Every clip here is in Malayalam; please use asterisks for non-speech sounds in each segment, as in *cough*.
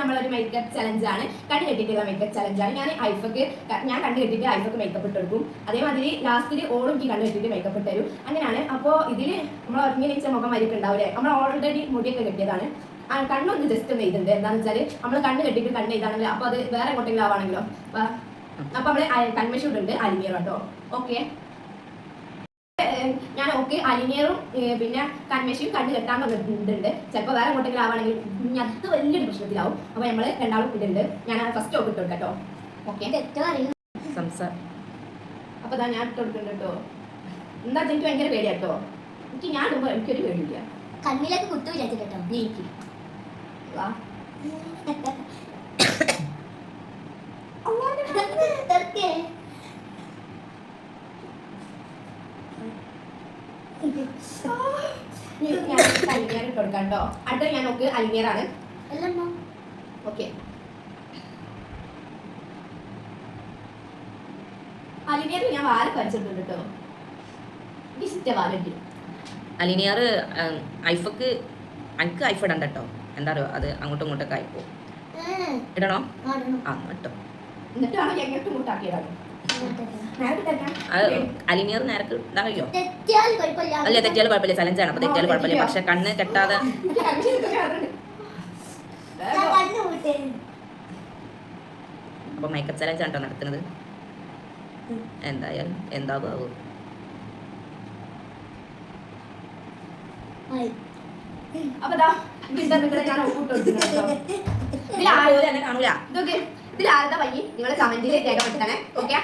നമ്മളൊരു മേക്കപ്പ് ചലഞ്ച് ആണ്. കണ്ണ് കെട്ടിയിട്ടുള്ള മേക്കപ്പ് ആണ്. ഞാൻ ഐഫക്ക് ഞാൻ കണ്ണ് കെട്ടിയിട്ട് ഐഫക്ക് മേക്കപ്പ് ഇട്ട് കൊടുക്കും അതേമാതിരി ലാസ്റ്റിൽ ഓളും എനിക്ക് കണ്ണ് കെട്ടിയിട്ട് മേക്കപ്പ് ഇട്ട് തരും അങ്ങനെയാണ്. അപ്പോൾ ഇതിൽ നമ്മൾ ഉറങ്ങി വെച്ച മുഖം വരിക്ക് ഉണ്ടാവില്ലേ നമ്മൾ ഓൾറെഡി മുടിയൊക്കെ കെട്ടിയതാണ്. കണ്ണൊന്ന് ജസ്റ്റ് ഒന്ന് ഇതുണ്ട് എന്താണെന്ന് വെച്ചാൽ നമ്മൾ കണ്ണ് കെട്ടിയിട്ട് കണ്ണ് ചെയ്താണെങ്കിൽ അപ്പോൾ അത് വേറെ എങ്ങോട്ടെങ്കിലും ആവാണെങ്കിലോ? അപ്പോൾ നമ്മൾ കൺമഷി അലിമിയർ കേട്ടോ ഓക്കെ. ഞാൻ ഓക്കെ അലിനിയറും പിന്നെ കൺമഷിയും കണ്ടു കെട്ടാൻ വന്നിട്ടുണ്ട് ചിലപ്പോൾ വേറെ എങ്ങോട്ടെങ്കിലും ആവാണെങ്കിൽ ഇനി അത് വലിയൊരു പ്രശ്നത്തിലാവും. അപ്പോൾ നമ്മൾ രണ്ടാളും ഇടുന്നുണ്ട് ഞാൻ ഫസ്റ്റ് ഓക്കെ ഇട്ട് കൊടുക്കാം കേട്ടോ ഓക്കെ തെറ്റോ അറിയില്ല സംസാ അപ്പോൾ ഇതാ ഞാൻ ഇട്ട് കൊടുക്കുന്നുണ്ട് കേട്ടോ. എന്താ എനിക്ക് ഭയങ്കര പേടിയാ കേട്ടോ എനിക്ക് ഞാൻ ഇടുമ്പോൾ എനിക്കൊരു പേടിയില്ല. കണ്ണിലേക്ക് കുത്തു വിചാരിച്ചു കേട്ടോ. എനിക്ക് വാ. *coughs* ഞാൻ അലിനിയർ ഇട്ട് കൊടുക്കാം കേട്ടോ. അടുത്ത ഞാൻ നോക്ക് അല്ലമ്മ ഓക്കെ. അലിനിയർ ഞാൻ വാല വരച്ചിട്ടുണ്ട് കേട്ടോ. ഇഷ്ട വാലുണ്ട് അലിനിയർ ഐഫക്ക് എനിക്ക് ഐഫ് ഇടണ്ട കേട്ടോ. എന്താ പറയുക അത് അങ്ങോട്ടും ഇങ്ങോട്ടൊക്കെ ആയിപ്പോ ഇടണോ? ആ കേട്ടോ എന്നിട്ടാണ് ഞാൻ തന്നെ അത് അലിനിയർ നേരക്ക് തെറ്റിയാൽ കുഴപ്പമില്ല. അല്ല തെറ്റിയാൽ കുഴപ്പമില്ല. ചലഞ്ചാണ് അപ്പൊ തെറ്റിയാൽ കുഴപ്പമില്ല. പക്ഷെ കണ്ണ് കെട്ടാതെ അപ്പൊ മേക്കപ്പ് ചലഞ്ച് ആണ് നടത്തുന്നത്? എന്തായാലും എന്താകും ആകും അപ്പൊ. ഇതിൽ ആരോ എന്നെ കാണൂല. ഇതൊക്കെ ഇതിൽ ആരുടെ വഴി നിങ്ങൾ കമന്റിൽ രേഖപ്പെടുത്തണേ ഓക്കെ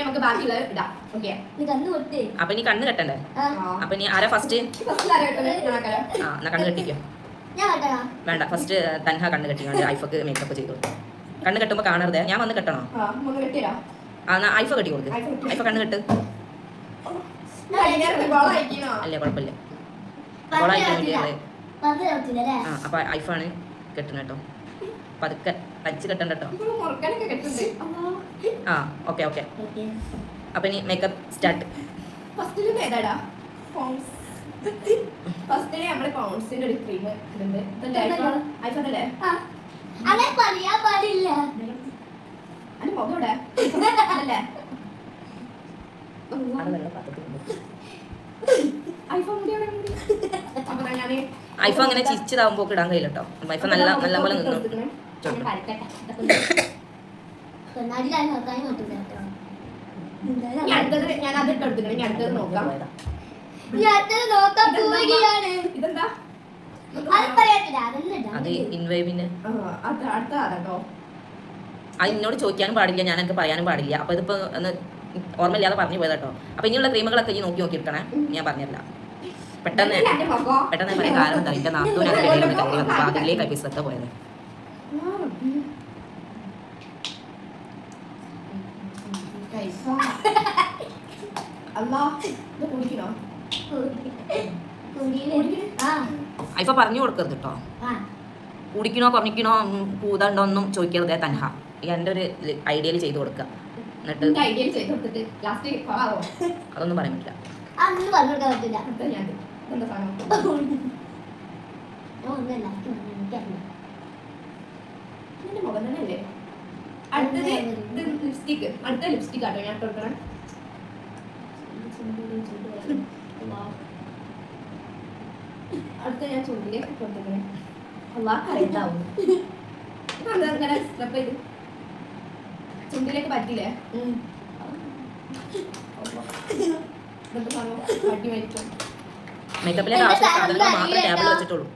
നമുക്ക് ബാക്കിയുള്ളത് ഇടാം. ഓക്കെ നീ കണ്ണു കൊടുത്തേ. അപ്പൊ ഇനി കണ്ണ് കെട്ടണ്ടേ? അപ്പൊ ഇനി ആരാ ഫസ്റ്റ് ആ എന്നാ കണ്ണ് കെട്ടിക്കോ. വേണ്ട ഫസ്റ്റ് തൻഹ കണ്ണ് കെട്ടിക്കൊണ്ട് ഐഫക്ക് മേക്കപ്പ് ചെയ്തു കണ്ണ് കെട്ടുമ്പോ കാണരുതേ. ഞാൻ വന്ന് കെട്ടണോ? ആ മൂന്ന് കെട്ടിരാ ആ എന്നാ ഐഫ കെട്ടി കൊടുക്ക്. ഐഫ കണ്ണ് കെട്ട്. അല്ല കുഴപ്പമില്ല. ആ അപ്പൊ ഐഫാണ് കെട്ടുന്നത് കേട്ടോ പതുക്കെ. അടിച്ച് കെട്ടണ്ട കേട്ടോ ആ ഓക്കെ ഓക്കെ ഓക്കെ അപ്പൊ ഇനി മേക്കപ്പ് സ്റ്റാർട്ട് ഫസ്റ്റിൽ ഏതാടാ ഫസ്റ്റിൽ നമ്മുടെ പോൺസിന്റെ ഒരു ക്രീം ഇതുണ്ട് ഐഫോൺ അല്ലേ? ആ. അങ്ങനെ പറയാൻ പാടില്ല. അതിന്റെ മുഖം ഇവിടെ. അല്ലേ ഐഫോൺ അങ്ങനെ ചിരിച്ചതാവുമ്പോ ഇടാൻ കഴിയില്ല കേട്ടോ. ഐഫോൺ നല്ല നല്ല പോലെ നിന്നു. ഞാൻ കരക്കട്ടെ കണ്ണാടിയിലായി നോക്കാൻ പറ്റില്ല കേട്ടോ ഇനി അടുത്തത് ഞാൻ അത് ഇട്ട് കൊടുത്തിട്ടുണ്ട് ഇനി അടുത്തത് നോക്കാം. ഞാൻ അടുത്തത് നോക്കാൻ പോവുകയാണ്. ഇതെന്താ? അത് പറയാത്തില്ല അതന്നെ അത് ഇൻവൈബിന് ആ, അത് അടുത്ത അതാട്ടോ അത് എന്നോട് ചോദിക്കാനും പാടില്ല ഞാൻ എനിക്ക് പറയാനും പാടില്ല. അപ്പൊ ഇതിപ്പോ ഒന്ന് ഓർമ്മയില്ലാതെ പറഞ്ഞു പോയത് കേട്ടോ അപ്പൊ ഇനിയുള്ള ക്രീമുകളൊക്കെ ഇനി നോക്കി നോക്കി എടുക്കണേ ഞാൻ പറഞ്ഞില്ല. പെട്ടെന്ന്? പെട്ടെന്ന് പറയാൻ കാരണം എന്താ? എന്റെ നാട്ടിലേക്ക് കയറി അതിലേക്ക് പോയത് ആ, റബ്ബി. ഐഫ പറഞ്ഞു കൊടുക്കരുത് കേട്ടോ ആ. കുടിക്കണോ കുറഞ്ഞിക്കണോ കൂതണ്ടോ ഒന്നും ചോദിക്കരുത് തൻഹ. എന്റെ എന്റെ ഒരു ഐഡിയയിൽ ചെയ്ത് കൊടുക്കുക എന്നിട്ട്? അതൊന്നും പറയാൻ പറ്റില്ല. അതൊന്നും പറഞ്ഞു കൊടുക്കാൻ പറ്റില്ല അടുത്ത ഞാൻ ഇത്. ഇതെന്താ സാധനം? ഞാൻ ഒന്നല്ല എനിക്കറിയില്ല ഇതിന്റെ മുഖം തന്നെയല്ലേ? അടുത്തത് ഇത് ലിപ്സ്റ്റിക് അടുത്ത ലിപ്സ്റ്റിക് ആട്ടോ ഞാൻ കൊടുക്കണേ. അടുത്ത ഞാൻ ചുണ്ടിലേക്ക് ഇട്ട് കൊടുക്കണേ അള്ളാ കരണ്ടാവും ഇതെന്താ ഇങ്ങനെ ചെയ്ത്? ചുണ്ടിലേക്ക് പറ്റില്ലേ മേക്കപ്പിലെ ആവശ്യം സാധനങ്ങൾ മാത്രമേ ടേബിൾ വെച്ചിട്ടുള്ളൂ.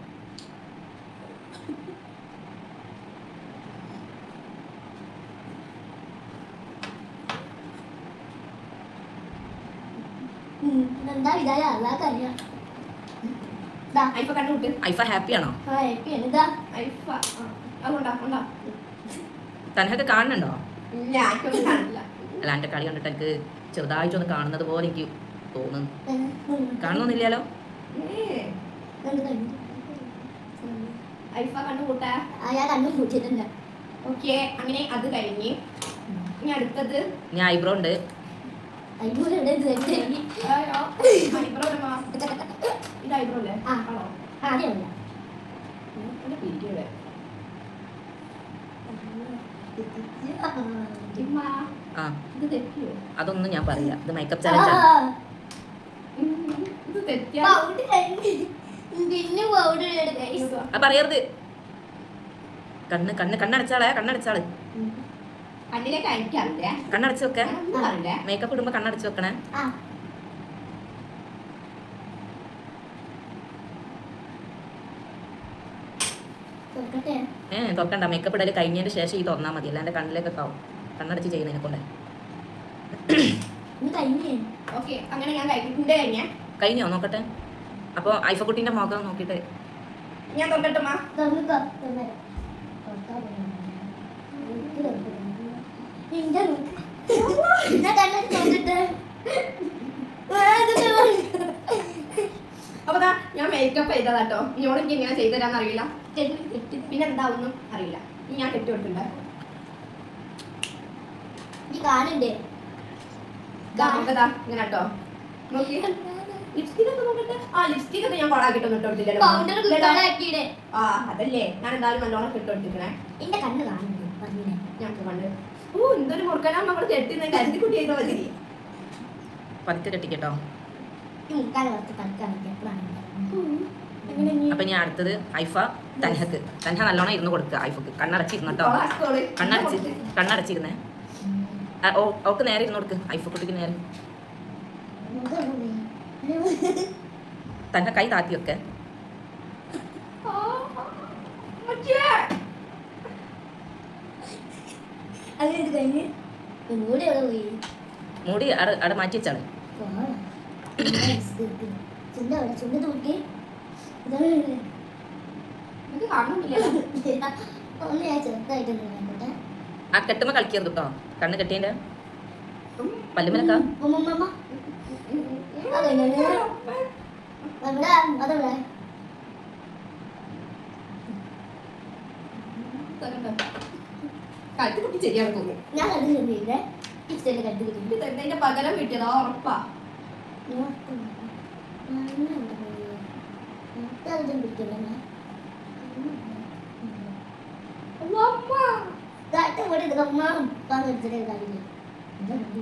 എന്താ വിചാരം അല്ലാക്കറിയാം ഇതാ ഐഫ ഐഫ ഹാപ്പിയാണോ? തനക്കൊക്കെ കാണുന്നുണ്ടോ? അല്ല എന്റെ കളി കണ്ടിട്ട് എനിക്ക് ചെറുതായിട്ടൊന്ന് കാണുന്നത് പോലെ എനിക്ക് തോന്നുന്നു. കാണുന്നില്ലല്ലോ ഐഫ കണ്ടുകൂട്ടാ ഞാൻ ഓക്കെ അങ്ങനെ അത് കഴിഞ്ഞ്. ഞാൻ അടുത്തത്. ഞാൻ ഐബ്രോ ഉണ്ട്. *laughs* അതൊന്നും ഞാൻ പറയില്ല ഇത് മേക്കപ്പ് ചലഞ്ചാണ് പറയരുത്. കണ്ണ് കണ്ണ് കണ്ണടച്ചാളെ കണ്ണടച്ചാൾ. കണ്ണിലേക്ക് അയക്കാറില്ലേ കണ്ണടച്ച് വെക്കേ. മേക്കപ്പ് ഇടുമ്പോ കണ്ണടച്ച് വെക്കണേ. ഏ തുറക്കണ്ട മേക്കപ്പ് ഇടൽ കഴിഞ്ഞതിന് ശേഷം ഈ തുറന്നാൽ മതി. അല്ലാണ്ട് കണ്ണിലേക്ക് ആവും കണ്ണടച്ച് ചെയ്യുന്നതിനെ കൊണ്ട്. കഴിഞ്ഞേ. ഓക്കെ. അങ്ങനെ ഞാൻ കഴിക്കുന്നുണ്ട് കഴിഞ്ഞേ. കഴിഞ്ഞോ? നോക്കട്ടെ. അപ്പോൾ ഐഫക്കുട്ടീന്റെ മുഖം നോക്കിയിട്ട്. ഞാൻ തൊക്കട്ടെ മാ തുറന്നിക്കോ തുറന്നേ എന്റെ ഞാൻ കണ്ണൊക്കെ തുറന്നിട്ട് അപ്പൊ ദാ ഞാൻ മേക്കപ്പ് ചെയ്തതാട്ടോ കേട്ടോ. എനിക്ക് എങ്ങനെ ചെയ്തു തരാന്ന് അറിയില്ല. പിന്നെ എന്താവുന്നും അറിയില്ല. ഞാൻ കെട്ടി കൊടുത്തിട്ടുണ്ട് കാണണ്ടേ ദാ നോക്കതാ ഇങ്ങനെ കേട്ടോ. ലിപ്സ്റ്റിക് ഒക്കെ നോക്കട്ടെ. ആ ലിപ്സ്റ്റിക് ഒക്കെ ഞാൻ കൊടുത്തില്ലല്ലോ. പൗഡർ ആ അതല്ലേ. ഞാൻ എന്തായാലും നല്ലോണം ഇട്ട് കൊടുത്തിരിക്കണേ. എന്റെ കണ്ണ് കാണുന്നുണ്ട്. ഞങ്ങൾക്ക് കണ്ട്. ഓ എന്തൊരു മുറുക്കനാ. നമ്മൾ കെട്ടി കരുതി കുട്ടി ചെയ്ത മതി പതുക്കെ കെട്ടിക്കട്ടോ. ഈ മുക്കാല എപ്പോഴാണ്? അപ്പം ഞാൻ അടുത്തത് ഐഫ തൻഹക്ക്. തൻഹ നല്ലോണം ഇരുന്ന് കൊടുക്കുക ഐഫക്ക്. കണ്ണടച്ചിരുന്നു കേട്ടോ. കണ്ണടച്ച് കണ്ണടച്ചിരുന്നേ. ഓക്ക് നേരെ ഇരുന്ന് കൊടുക്ക്. ഐഫ കുട്ടിക്ക് നേരെ. തന്റെ കൈ താത്തി വെക്കെ മൂടി അവിടെ മാറ്റി വെച്ചാണ് ചുണ്ട അവിടെ ചുണ്ട കാണുന്നില്ലല്ലോ. *laughs* ഒന്ന് ഞാൻ ചെറുതായിട്ട് നോക്കട്ടെ. ആ കെട്ടുമ്പോൾ കളിക്കരുത് കേട്ടോ കണ്ണ് കെട്ടിയതിന്റെ പല്ലുമലക്ക ഉമ്മമ്മ അതെങ്ങനെ അവിടെ അതവിടെ? കഴുത്ത് കുട്ടി ശരിയാണെന്ന് തോന്നുന്നു. ഞാൻ അത് ചെന്നില്ലേ ഇഷ്ടന്റെ കട്ടി കിട്ടി ഇത് എന്തിന്റെ പകരം കിട്ടിയതാ? ഉറപ്പാ.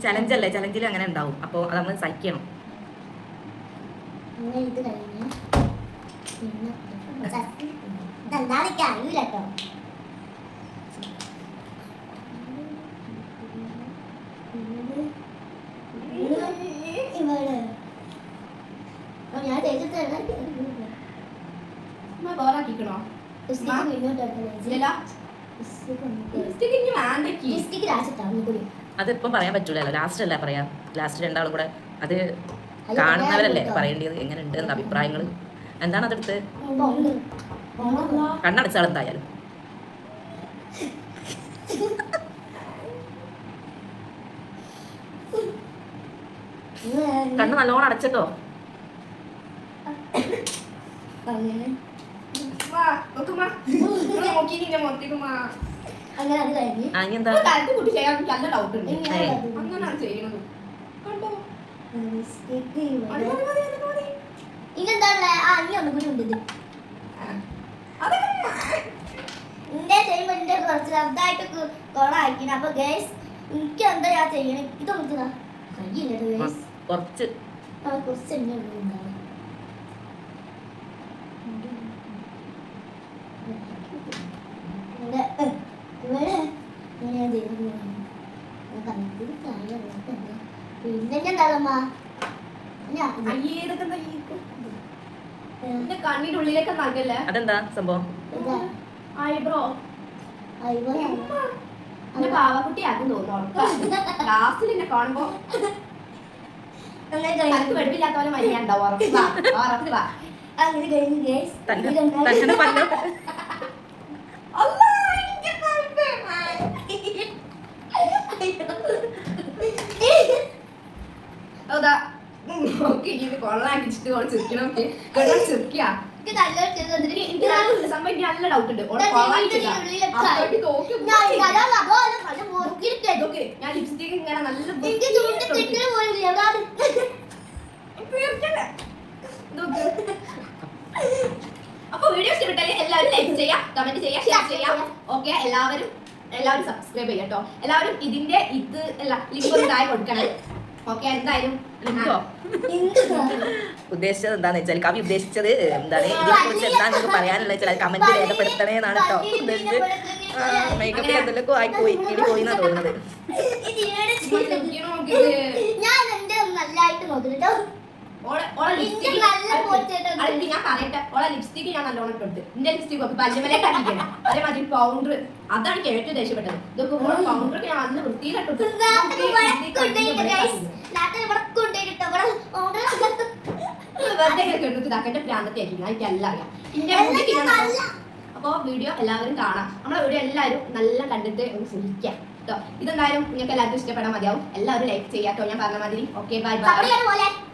ചലഞ്ചല്ലേ ചലഞ്ചിൽ അങ്ങനെ ഉണ്ടാവും. അപ്പോൾ അത് നമ്മൾ സഹിക്കണം ഇത് ഇവിടെ അപ്പൊ ഞാൻ തേച്ചിട്ട് ബോറാക്കിക്കണോ അതിപ്പം പറയാൻ പറ്റൂലല്ലോ. ലാസ്റ്റ് അല്ല പറയാം? ലാസ്റ്റ് രണ്ടാളും കൂടെ അത് കാണുന്നവരല്ലേ പറയേണ്ടത്? എങ്ങനെ ഉണ്ട് എന്ന അഭിപ്രായങ്ങൾ എന്താണ് അതെടുത്ത്? കണ്ണടച്ചാൾ എന്തായാലും. കണ്ണ് നല്ലോണം അടച്ചിട്ടോ? അങ്ങനെ അത് കഴിഞ്ഞ്. ആ ഇനി ഒന്നും കൂടി ഉണ്ട് ചെയ്യുമ്പോ എന്റെ കുറച്ച് ശബ്ദമായിട്ട് കൊളാക്കിന് അപ്പൊ ഗേസ് എനിക്ക് എന്താ ഞാൻ ചെയ്യണേ? ഇത് നോക്കിയതാ കഴിയില്ല ഗേസ് കുറച്ച്. കുറച്ച് എന്നെ ഉള്ളൂ ഉണ്ടാവും ഇവിടെ ഏ, ഇവിടെ ഇങ്ങനെ ഞാൻ ചെയ്യുന്നത് കണക്കിൽ കാര്യം പിന്നെ എന്റെ കണ്ണിന്റെ ഉള്ളിലേക്ക് നകല്ലേ അതെന്താ സംഭവം? ഇതാ. ഐബ്രോ എന്നെ പാവക്കുട്ടി ആക്കും തോന്നുന്നു ലാസ്റ്റിൽ എന്നെ കാണുമ്പോ അങ്ങനെ മരിയാണ്ടാവും മരിയ ഉണ്ടാവും ഉറപ്പാ. ഉറപ്പാ അങ്ങനെ കഴിഞ്ഞു ഗേസ് തന്നെ തന്നെ പല്ലോ അല്ലാ, എനിക്ക് കണ്ണ്. അതാ നോക്കി ഇത് കൊള്ളാക്കിച്ചിട്ട് കുറച്ച് ചിരിക്കണം. നോക്കി കേട്ടോ ചിരിക്കാ? എനിക്ക് നല്ലൊരു ചെറുത് എനിക്ക് എനിക്ക് നല്ല സംഭവം എനിക്ക് നല്ല ഡൗട്ട് ഉണ്ട്. ഓളെ ഞാൻ ലിപ്സ്റ്റിക് ഇങ്ങനെ നല്ല. അപ്പൊ വീഡിയോ ഇഷ്ടപ്പെട്ടാൽ എല്ലാവരും ലൈക്ക് ചെയ്യാം കമന്റ് ചെയ്യാം ഷെയർ ചെയ്യാം. ഓക്കെ എല്ലാവരും എല്ലാവരും സബ്സ്ക്രൈബ് ചെയ്യട്ടോ എല്ലാവരും ഇതിന്റെ ഇത് അല്ല ലിങ്ക് ഒന്ന് താഴെ കൊടുക്കണം. ഓക്കെ എന്തായാലും? *laughs* ഉദ്ദേശിച്ചത് എന്താന്ന് വെച്ചാൽ കവി ഉദ്ദേശിച്ചത് എന്താണ് ഇതിനെ കുറിച്ച് എന്താണെന്ന് പറയാനുള്ള വെച്ചാൽ കമന്റ് രേഖപ്പെടുത്തണേ എന്നാണ് കേട്ടോ മേക്കപ്പ് ചെയ്തെല്ലാം ആയി പോയി ഇടി പോയി എന്നാ തോന്നുന്നത്. ഞാൻ ഓളെ ഓളെ ഇതിന്റെ നല്ല പോയിട്ടുണ്ട്. അല്ല ഞാൻ പറയട്ടെ. ഓളെ ലിപ്സ്റ്റിക് ഞാൻ നല്ലോണം കൊടുത്ത് എന്റെ ലിപ്സ്റ്റിക് ഒക്കെ പല്ലുമലെ കട്ടിക്കണം അതേമാതിരി പൗഡർ അതാണ് എനിക്ക് ഏറ്റവും ദേഷ്യപ്പെട്ടത്. ഇതൊക്കെ ഓളെ പൗഡർ ഒക്കെ ഞാൻ വൃത്തിയിലിട്ടു വെറുതെ കെട്ടിട്ട് ഇതാക്കേണ്ട പ്രാന്തത്തെ ആയിരിക്കും എനിക്ക് എല്ലാം അറിയാം എന്റെ മുടിക്ക് അപ്പൊ വീഡിയോ എല്ലാവരും കാണാം. നമ്മളെ വീഡിയോ എല്ലാവരും നല്ല കണ്ടിട്ട് ഒന്ന് ശ്രമിക്കാം കേട്ടോ? ഇതെന്തായാലും നിങ്ങൾക്ക് എല്ലാവർക്കും ഇഷ്ടപ്പെടാൻ മതിയാവും. എല്ലാവരും ലൈക്ക് ചെയ്യാട്ടോ. ഞാൻ പറഞ്ഞ മാതിരി. Okay bye bye